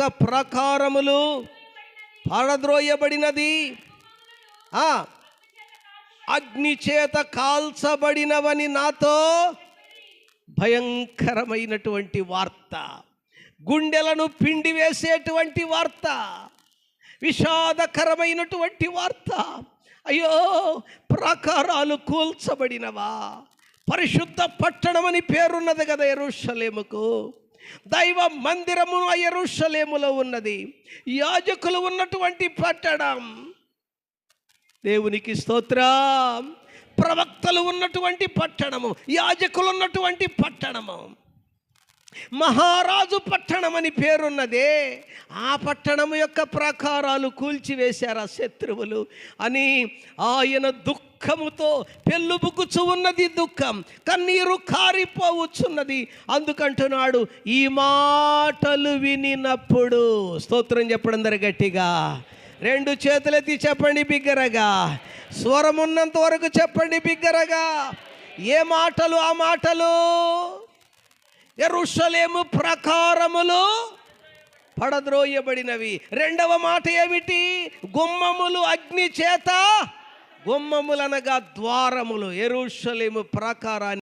యొక్క ప్రాకారములు పడద్రోయబడినది. ఆ, అగ్ని చేత కాల్చబడినవని నాతో భయంకరమైనటువంటి వార్త. గుండెలను పిండి వేసేటువంటి వార్త. విషాదకరమైనటువంటి వార్త. అయ్యో ప్రాకారాలు కూల్చబడినవా. పరిశుద్ధ పట్టణమని పేరున్నది కదా ఎరుషలేముకు. దైవ మందిరము ఆ ఎరుషలేములో ఉన్నది. యాజకులు ఉన్నటువంటి పట్టణం. దేవునికి స్తోత్రం. ప్రవక్తలు ఉన్నటువంటి పట్టణము యాజకులు ఉన్నటువంటి పట్టణము. మహారాజు పట్టణం అని పేరున్నదే. ఆ పట్టణము యొక్క ప్రాకారాలు కూల్చివేశారు ఆ శత్రువులు అని ఆయన దుఃఖముతో పెళ్ళుబుకుచు ఉన్నది దుఃఖం కన్నీరు కారిపోవచ్చున్నది. అందుకంటున్నాడు ఈ మాటలు వినినప్పుడు స్తోత్రం చెప్పడం గట్టిగా. రెండు చేతులెత్తి చెప్పండి బిగ్గరగా. స్వరం ఉన్నంత వరకు చెప్పండి బిగ్గరగా. ఏ మాటలు ఆ మాటలు? ఎరుషలేము ప్రకారములు పడద్రోయబడినవి. రెండవ మాట ఏమిటి? గుమ్మములు అగ్ని చేత గుమ్మములనగా ద్వారములు ఎరుషలేము ప్రాకారాన్ని